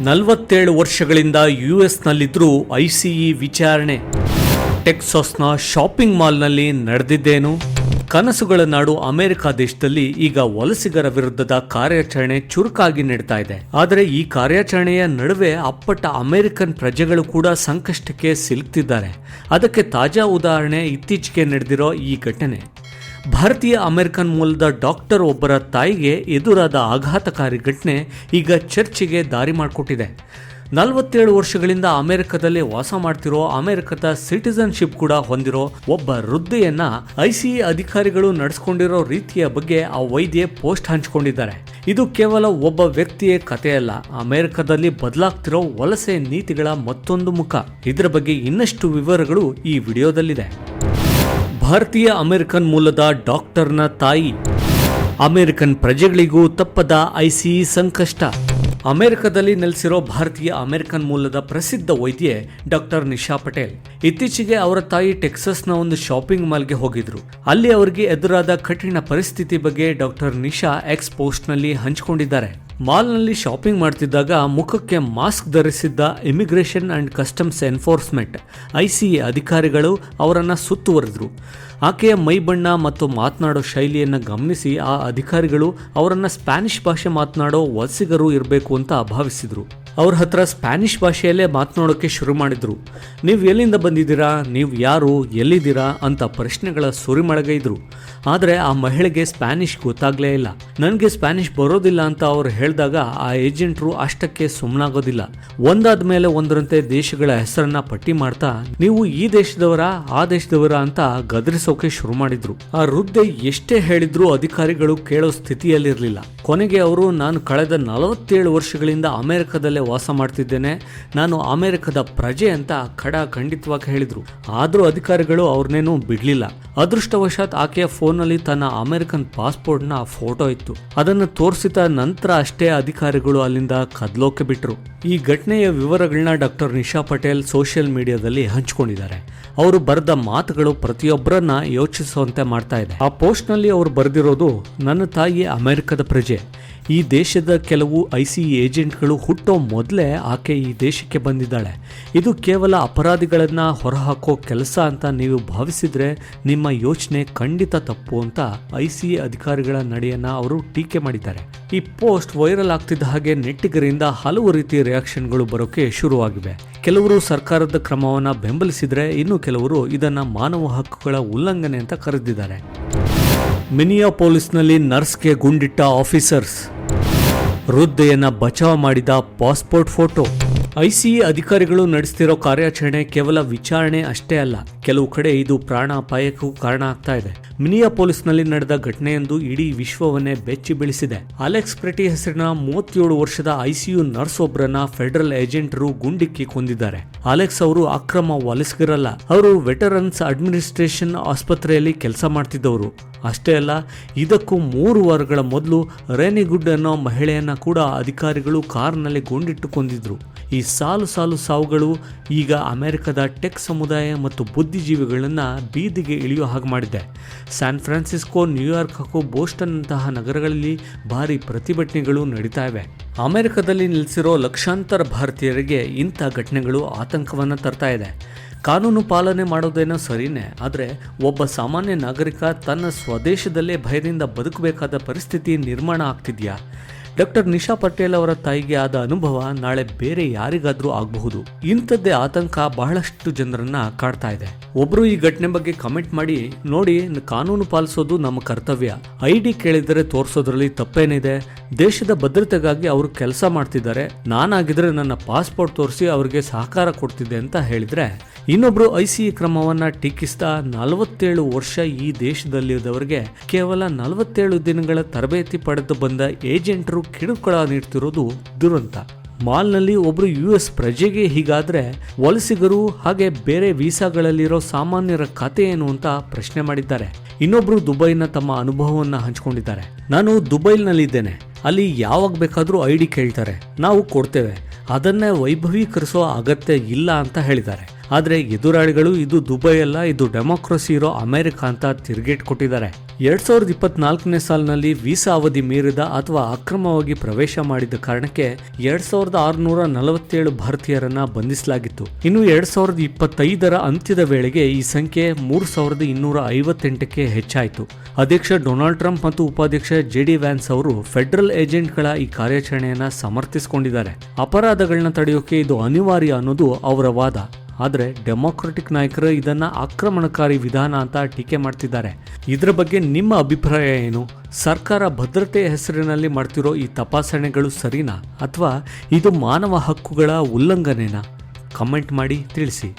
ನಲವತ್ತೇಳು ವರ್ಷಗಳಿಂದ ಯು ಎಸ್ನಲ್ಲಿದ್ದರೂ ಐ ಸಿ ಇ ವಿಚಾರಣೆ. ಟೆಕ್ಸಾಸ್ನ ಶಾಪಿಂಗ್ ಮಾಲ್ನಲ್ಲಿ ನಡೆದಿದ್ದೇನು? ಕನಸುಗಳ ನಾಡು ಅಮೆರಿಕ ದೇಶದಲ್ಲಿ ಈಗ ವಲಸಿಗರ ವಿರುದ್ಧದ ಕಾರ್ಯಾಚರಣೆ ಚುರುಕಾಗಿ ನಡೀತಾ ಇದೆ. ಆದರೆ ಈ ಕಾರ್ಯಾಚರಣೆಯ ನಡುವೆ ಅಪ್ಪಟ ಅಮೆರಿಕನ್ ಪ್ರಜೆಗಳು ಕೂಡ ಸಂಕಷ್ಟಕ್ಕೆ ಸಿಲುಕ್ತಿದ್ದಾರೆ. ಅದಕ್ಕೆ ತಾಜಾ ಉದಾಹರಣೆ ಇತ್ತೀಚೆಗೆ ನಡೆದಿರೋ ಈ ಘಟನೆ. ಭಾರತೀಯ ಅಮೆರಿಕನ್ ಮೂಲದ ಡಾಕ್ಟರ್ ಒಬ್ಬರ ತಾಯಿಗೆ ಎದುರಾದ ಆಘಾತಕಾರಿ ಘಟನೆ ಈಗ ಚರ್ಚೆಗೆ ದಾರಿ ಮಾಡಿಕೊಟ್ಟಿದೆ. ನಲವತ್ತೇಳು ವರ್ಷಗಳಿಂದ ಅಮೆರಿಕದಲ್ಲಿ ವಾಸ ಮಾಡ್ತಿರೋ ಅಮೆರಿಕದ ಸಿಟಿಸನ್ಶಿಪ್ ಕೂಡ ಹೊಂದಿರೋ ಒಬ್ಬ ವೃದ್ಧೆಯನ್ನ ಐಸಿಎ ಅಧಿಕಾರಿಗಳು ನಡೆಸ್ಕೊಂಡಿರೋ ರೀತಿಯ ಬಗ್ಗೆ ಆ ವೈದ್ಯೆ ಪೋಸ್ಟ್ ಹಂಚಿಕೊಂಡಿದ್ದಾರೆ. ಇದು ಕೇವಲ ಒಬ್ಬ ವ್ಯಕ್ತಿಯ ಕಥೆಯಲ್ಲ. ಅಮೆರಿಕದಲ್ಲಿ ಬದಲಾಗ್ತಿರೋ ವಲಸೆ ನೀತಿಗಳ ಮತ್ತೊಂದು ಮುಖ. ಇದರ ಬಗ್ಗೆ ಇನ್ನಷ್ಟು ವಿವರಗಳು ಈ ವಿಡಿಯೋದಲ್ಲಿದೆ. ಭಾರತೀಯ ಅಮೆರಿಕನ್ ಮೂಲದ ಡಾಕ್ಟರ್ನ ತಾಯಿ. ಅಮೆರಿಕನ್ ಪ್ರಜೆಗಳಿಗೂ ತಪ್ಪದ ಐಸಿಇ ಸಂಕಷ್ಟ. ಅಮೆರಿಕದಲ್ಲಿ ನೆಲೆಸಿರೋ ಭಾರತೀಯ ಅಮೆರಿಕನ್ ಮೂಲದ ಪ್ರಸಿದ್ಧ ವೈದ್ಯೆ ಡಾಕ್ಟರ್ ನಿಶಾ ಪಟೇಲ್. ಇತ್ತೀಚೆಗೆ ಅವರ ತಾಯಿ ಟೆಕ್ಸಸ್ನ ಒಂದು ಶಾಪಿಂಗ್ ಮಾಲ್ಗೆ ಹೋಗಿದ್ರು. ಅಲ್ಲಿ ಅವರಿಗೆ ಎದುರಾದ ಕಠಿಣ ಪರಿಸ್ಥಿತಿ ಬಗ್ಗೆ ಡಾಕ್ಟರ್ ನಿಶಾ ಎಕ್ಸ್ ಪೋಸ್ಟ್ನಲ್ಲಿ ಹಂಚಿಕೊಂಡಿದ್ದಾರೆ. ಮಾಲ್ನಲ್ಲಿ ಶಾಪಿಂಗ್ ಮಾಡ್ತಿದ್ದಾಗ ಮುಖಕ್ಕೆ mask ಧರಿಸಿದ್ದ immigration and customs enforcement ICA ಅಧಿಕಾರಿಗಳು ಅವರನ್ನು ಸುತ್ತುವರೆದ್ರು. ಆಕೆಯ ಮೈಬಣ್ಣ ಮತ್ತು ಮಾತನಾಡೋ ಶೈಲಿಯನ್ನು ಗಮನಿಸಿ ಆ ಅಧಿಕಾರಿಗಳು ಅವರನ್ನು ಸ್ಪ್ಯಾನಿಷ್ ಭಾಷೆ ಮಾತನಾಡೋ ವಲಸಿಗರು ಇರಬೇಕು ಅಂತ ಭಾವಿಸಿದರು. ಅವ್ರ ಹತ್ರ ಸ್ಪ್ಯಾನಿಷ್ ಭಾಷೆಯಲ್ಲೇ ಮಾತನಾಡೋಕ್ಕೆ ಶುರು ಮಾಡಿದರು. ನೀವು ಎಲ್ಲಿಂದ ಬಂದಿದ್ದೀರಾ? ನೀವು ಯಾರು? ಎಲ್ಲಿದ್ದೀರಾ? ಅಂತ ಪ್ರಶ್ನೆಗಳ ಸುರಿಮಳಗೈದ್ರು. ಆದರೆ ಆ ಮಹಿಳೆಗೆ ಸ್ಪ್ಯಾನಿಷ್ ಗೊತ್ತಾಗ್ಲೇ ಇಲ್ಲ. ನನಗೆ ಸ್ಪ್ಯಾನಿಷ್ ಬರೋದಿಲ್ಲ ಅಂತ ಅವ್ರು ಹೇಳಿದಾಗ ಆ ಏಜೆಂಟ್ರು ಅಷ್ಟಕ್ಕೆ ಸುಮ್ಮನಾಗೋದಿಲ್ಲ ಒಂದಾದ ಮೇಲೆ ಒಂದರಂತೆ ದೇಶಗಳ ಹೆಸರನ್ನ ಪಟ್ಟಿ ಮಾಡ್ತಾ, ನೀವು ಈ ದೇಶದವರ? ಆ ದೇಶದವರ? ಅಂತ ಗದರಿಸೋಕೆ ಶುರು ಮಾಡಿದ್ರು. ಆ ವೃದ್ಧೆ ಎಷ್ಟೇ ಹೇಳಿದ್ರು ಅಧಿಕಾರಿಗಳು ಕೇಳೋ ಸ್ಥಿತಿಯಲ್ಲಿರಲಿಲ್ಲ. ಕೊನೆಗೆ ಅವರು, ನಾನು ಕಳೆದ ನಲವತ್ತೇಳು ವರ್ಷಗಳಿಂದ ಅಮೆರಿಕದಲ್ಲೇ ವಾಸ ಮಾಡ್ತಿದ್ದೇನೆ. ನಾನು ಅಮೆರಿಕದ ಪ್ರಜೆ ಅಂತ ಖಡ ಖಂಡಿತವಾಗಿ ಹೇಳಿದ್ರು. ಆದರೂ ಅಧಿಕಾರಿಗಳು ಅವ್ರನ್ನೇನು ಬಿಡ್ಲಿಲ್ಲ. ಅದೃಷ್ಟವಶಾತ್ ಆಕೆಯ ಫೋನಲ್ಲಿ ತನ್ನ ಅಮೆರಿಕನ್ ಪಾಸ್ಪೋರ್ಟ್ನ ಫೋಟೋ ಇತ್ತು. ಅದನ್ನು ತೋರಿಸಿದ ನಂತರ ಅಷ್ಟೇ ಅಧಿಕಾರಿಗಳು ಅಲ್ಲಿಂದ ಕದ್ಲೋಕೆ ಬಿಟ್ರು. ಈ ಘಟನೆಯ ವಿವರಗಳನ್ನ ಡಾಕ್ಟರ್ ನಿಶಾ ಪಟೇಲ್ ಸೋಷಿಯಲ್ ಮೀಡಿಯಾದಲ್ಲಿ ಹಂಚಿಕೊಂಡಿದ್ದಾರೆ. ಅವರು ಬರೆದ ಮಾತುಗಳು ಪ್ರತಿಯೊಬ್ಬರನ್ನ ಯೋಚಿಸುವಂತೆ ಮಾಡ್ತಾ ಇದೆ. ಆ ಪೋಸ್ಟ್ನಲ್ಲಿ ಅವರು ಬರೆದಿರೋದು, ನನ್ನ ತಾಯಿ ಅಮೆರಿಕದ ಪ್ರಜೆ. ಈ ದೇಶದ ಕೆಲವು ಐ ಸಿ ಏಜೆಂಟ್ಗಳು ಹುಟ್ಟೋ ಮೊದಲೇ ಆಕೆ ಈ ದೇಶಕ್ಕೆ ಬಂದಿದ್ದಾಳೆ. ಇದು ಕೇವಲ ಅಪರಾಧಿಗಳನ್ನು ಹೊರಹಾಕೋ ಕೆಲಸ ಅಂತ ನೀವು ಭಾವಿಸಿದರೆ ನಿಮ್ಮ ಯೋಚನೆ ಖಂಡಿತ ತಪ್ಪು ಅಂತ ಐ ಸಿ ಅಧಿಕಾರಿಗಳ ನಡೆಯನ್ನು ಅವರು ಟೀಕೆ ಮಾಡಿದ್ದಾರೆ. ಈ ಪೋಸ್ಟ್ ವೈರಲ್ ಆಗ್ತಿದ್ದ ಹಾಗೆ ನೆಟ್ಟಿಗರಿಂದ ಹಲವು ರೀತಿಯ ರಿಯಾಕ್ಷನ್ಗಳು ಬರೋಕೆ ಶುರುವಾಗಿವೆ. ಕೆಲವರು ಸರ್ಕಾರದ ಕ್ರಮವನ್ನು ಬೆಂಬಲಿಸಿದರೆ ಇನ್ನು ಕೆಲವರು ಇದನ್ನು ಮಾನವ ಹಕ್ಕುಗಳ ಉಲ್ಲಂಘನೆ ಅಂತ ಕರೆದಿದ್ದಾರೆ. ಮಿನಿಯಾ ಪೊಲೀಸ್ನಲ್ಲಿ ನರ್ಸ್ಗೆ ಗುಂಡಿಟ್ಟ ಆಫೀಸರ್ಸ್. ವೃದ್ಧೆಯನ್ನ ಬಚಾವ್ ಮಾಡಿದ ಪಾಸ್ಪೋರ್ಟ್ ಫೋಟೋ. ಐಸಿಎ ಅಧಿಕಾರಿಗಳು ನಡೆಸ್ತಿರೋ ಕಾರ್ಯಾಚರಣೆ ಕೇವಲ ವಿಚಾರಣೆ ಅಷ್ಟೇ ಅಲ್ಲ, ಕೆಲವು ಕಡೆ ಇದು ಪ್ರಾಣಾಪಾಯಕ್ಕೂ ಕಾರಣ ಆಗ್ತಾ ಇದೆ. ಮಿನಿಯಾ ಪೊಲೀಸ್ನಲ್ಲಿ ನಡೆದ ಘಟನೆಯೊಂದು ಇಡೀ ವಿಶ್ವವನ್ನೇ ಬೆಚ್ಚಿ ಬೀಳಿಸಿದೆ. ಅಲೆಕ್ಸ್ ಪ್ರೆಟಿ ಹೆಸರಿನ ಮೂವತ್ತೇಳು ವರ್ಷದ ಐಸಿಯು ನರ್ಸ್ ಒಬ್ಬರನ್ನ ಫೆಡರಲ್ ಏಜೆಂಟರು ಗುಂಡಿಕ್ಕಿ ಕೊಂದಿದ್ದಾರೆ. ಅಲೆಕ್ಸ್ ಅವರು ಅಕ್ರಮ ವಲಸಿಗರಲ್ಲ, ಅವರು ವೆಟರನ್ಸ್ ಅಡ್ಮಿನಿಸ್ಟ್ರೇಷನ್ ಆಸ್ಪತ್ರೆಯಲ್ಲಿ ಕೆಲಸ ಮಾಡ್ತಿದ್ದವರು. ಅಷ್ಟೇ ಅಲ್ಲ, ಇದಕ್ಕೂ ಮೂರು ವಾರಗಳ ಮೊದಲು ರೇನಿಗುಡ್ ಅನ್ನೋ ಮಹಿಳೆಯನ್ನು ಕೂಡ ಅಧಿಕಾರಿಗಳು ಕಾರ್ನಲ್ಲಿ ಗುಂಡಿಟ್ಟು ಕೊಂದಿದ್ರು ಈ ಸಾಲು ಸಾಲು ಸಾವುಗಳು ಈಗ ಅಮೆರಿಕದ ಟೆಕ್ ಸಮುದಾಯ ಮತ್ತು ಬುದ್ಧಿಜೀವಿಗಳನ್ನು ಬೀದಿಗೆ ಇಳಿಯೋ ಹಾಗೆ ಮಾಡಿದೆ. ಸ್ಯಾನ್ ಫ್ರಾನ್ಸಿಸ್ಕೋ, ನ್ಯೂಯಾರ್ಕ್ ಹಾಗೂ ಬೋಸ್ಟನ್ ಅಂತಹ ನಗರಗಳಲ್ಲಿ ಭಾರಿ ಪ್ರತಿಭಟನೆಗಳು ನಡೀತಾ ಇವೆ. ಅಮೆರಿಕದಲ್ಲಿ ನಿಲ್ಲಿಸಿರೋ ಲಕ್ಷಾಂತರ ಭಾರತೀಯರಿಗೆ ಇಂಥ ಘಟನೆಗಳು ಆತಂಕವನ್ನು ತರ್ತಾ ಇದೆ. ಕಾನೂನು ಪಾಲನೆ ಮಾಡೋದೇನೋ ಸರಿನೇ, ಆದರೆ ಒಬ್ಬ ಸಾಮಾನ್ಯ ನಾಗರಿಕ ತನ್ನ ಸ್ವದೇಶದಲ್ಲೇ ಭಯದಿಂದ ಬದುಕಬೇಕಾದ ಪರಿಸ್ಥಿತಿ ನಿರ್ಮಾಣ ಆಗ್ತಿದ್ಯಾ? ಡಾಕ್ಟರ್ ನಿಶಾ ಪಟೇಲ್ ಅವರ ತಾಯಿಗೆ ಆದ ಅನುಭವ ನಾಳೆ ಬೇರೆ ಯಾರಿಗಾದ್ರೂ ಆಗಬಹುದು. ಇಂಥದ್ದೇ ಆತಂಕ ಬಹಳಷ್ಟು ಜನರನ್ನ ಕಾಡ್ತಾ ಇದೆ. ಒಬ್ರು ಈ ಘಟನೆ ಬಗ್ಗೆ ಕಮೆಂಟ್ ಮಾಡಿ, ನೋಡಿ, ಕಾನೂನು ಪಾಲಿಸೋದು ನಮ್ಮ ಕರ್ತವ್ಯ. ಐ ಡಿ ಕೇಳಿದರೆ ತೋರಿಸೋದ್ರಲ್ಲಿ ತಪ್ಪೇನಿದೆ. ದೇಶದ ಭದ್ರತೆಗಾಗಿ ಅವರು ಕೆಲಸ ಮಾಡ್ತಿದ್ದಾರೆ. ನಾನಾಗಿದ್ರೆ ನನ್ನ ಪಾಸ್ಪೋರ್ಟ್ ತೋರಿಸಿ ಅವರಿಗೆ ಸಹಕಾರ ಕೊಡ್ತಿದ್ದೆ ಅಂತ ಹೇಳಿದ್ರೆ, ಇನ್ನೊಬ್ರು ಐ ಸಿ ಕ್ರಮವನ್ನ ಟೀಕಿಸ್ತಾ ನಲವತ್ತೇಳು ವರ್ಷ ಈ ದೇಶದಲ್ಲಿದ್ದವರಿಗೆ ಕೇವಲ ನಲವತ್ತೇಳು ದಿನಗಳ ತರಬೇತಿ ಪಡೆದು ಬಂದ ಏಜೆಂಟರು ಕಿರುಕುಳ ನೀಡ್ತಿರೋದು ದುರಂತ. ಮಾಲ್ನಲ್ಲಿ ಒಬ್ರು ಯು ಎಸ್ ಪ್ರಜೆಗೆ ಹೀಗಾದ್ರೆ ವಲಸಿಗರು ಹಾಗೆ ಬೇರೆ ವೀಸಾಗಳಲ್ಲಿರೋ ಸಾಮಾನ್ಯರ ಕತೆ ಏನು ಅಂತ ಪ್ರಶ್ನೆ ಮಾಡಿದ್ದಾರೆ. ಇನ್ನೊಬ್ರು ದುಬೈನ ತಮ್ಮ ಅನುಭವವನ್ನ ಹಂಚಿಕೊಂಡಿದ್ದಾರೆ. ನಾನು ದುಬೈನಲ್ಲಿದ್ದೇನೆ. ಅಲ್ಲಿ ಯಾವಾಗ ಬೇಕಾದರೂ ಐ ಡಿ ಕೇಳ್ತಾರೆ. ನಾವು ಕೊಡ್ತೇವೆ. ಅದನ್ನೇ ವೈಭವೀಕರಿಸೋ ಅಗತ್ಯ ಇಲ್ಲ ಅಂತ ಹೇಳಿದ್ದಾರೆ. ಆದರೆ ಎದುರಾಳಿಗಳು ಇದು ದುಬೈ ಅಲ್ಲ, ಇದು ಡೆಮೋಕ್ರಸಿ ಇರೋ ಅಮೆರಿಕ ಅಂತ ತಿರುಗೇಟ್ ಕೊಟ್ಟಿದ್ದಾರೆ. ಎರಡ್ ಸಾವಿರದ ಇಪ್ಪತ್ನಾಲ್ಕನೇ ಸಾಲಿನಲ್ಲಿ ವೀಸಾ ಅವಧಿ ಮೀರಿದ ಅಥವಾ ಅಕ್ರಮವಾಗಿ ಪ್ರವೇಶ ಮಾಡಿದ ಕಾರಣಕ್ಕೆ ಎರಡ್ ಸಾವಿರದ ಆರುನೂರ ನಲವತ್ತೇಳು ಭಾರತೀಯರನ್ನ ಬಂಧಿಸಲಾಗಿತ್ತು. ಇನ್ನು ಎರಡ್ ಸಾವಿರದ ಇಪ್ಪತ್ತೈದರ ಅಂತ್ಯದ ವೇಳೆಗೆ ಈ ಸಂಖ್ಯೆ ಮೂರು ಸಾವಿರದ ಇನ್ನೂರ ಐವತ್ತೆಂಟಕ್ಕೆ ಹೆಚ್ಚಾಯಿತು. ಅಧ್ಯಕ್ಷ ಡೊನಾಲ್ಡ್ ಟ್ರಂಪ್ ಮತ್ತು ಉಪಾಧ್ಯಕ್ಷ ಜೆ ಡಿ ವ್ಯಾನ್ಸ್ ಅವರು ಫೆಡರಲ್ ಏಜೆಂಟ್ಗಳ ಈ ಕಾರ್ಯಾಚರಣೆಯನ್ನ ಸಮರ್ಥಿಸಿಕೊಂಡಿದ್ದಾರೆ. ಅಪರಾಧಗಳನ್ನ ತಡೆಯೋಕೆ ಇದು ಅನಿವಾರ್ಯ ಅನ್ನೋದು ಅವರ ವಾದ. ಆದರೆ ಡೆಮೋಕ್ರೆಟಿಕ್ ನಾಯಕರು ಇದನ್ನ ಆಕ್ರಮಣಕಾರಿ ವಿಧಾನ ಅಂತ ಟೀಕೆ ಮಾಡ್ತಿದ್ದಾರೆ. ಇದರ ಬಗ್ಗೆ ನಿಮ್ಮ ಅಭಿಪ್ರಾಯ ಏನು? ಸರ್ಕಾರ ಭದ್ರತೆ ಹೆಸರಿನಲ್ಲಿ ಮಾಡ್ತಿರೋ ಈ ತಪಾಸಣೆಗಳು ಸರಿನಾ? ಅಥವಾ ಇದು ಮಾನವ ಹಕ್ಕುಗಳ ಉಲ್ಲಂಘನೆನಾ? ಕಮೆಂಟ್ ಮಾಡಿ ತಿಳಿಸಿ.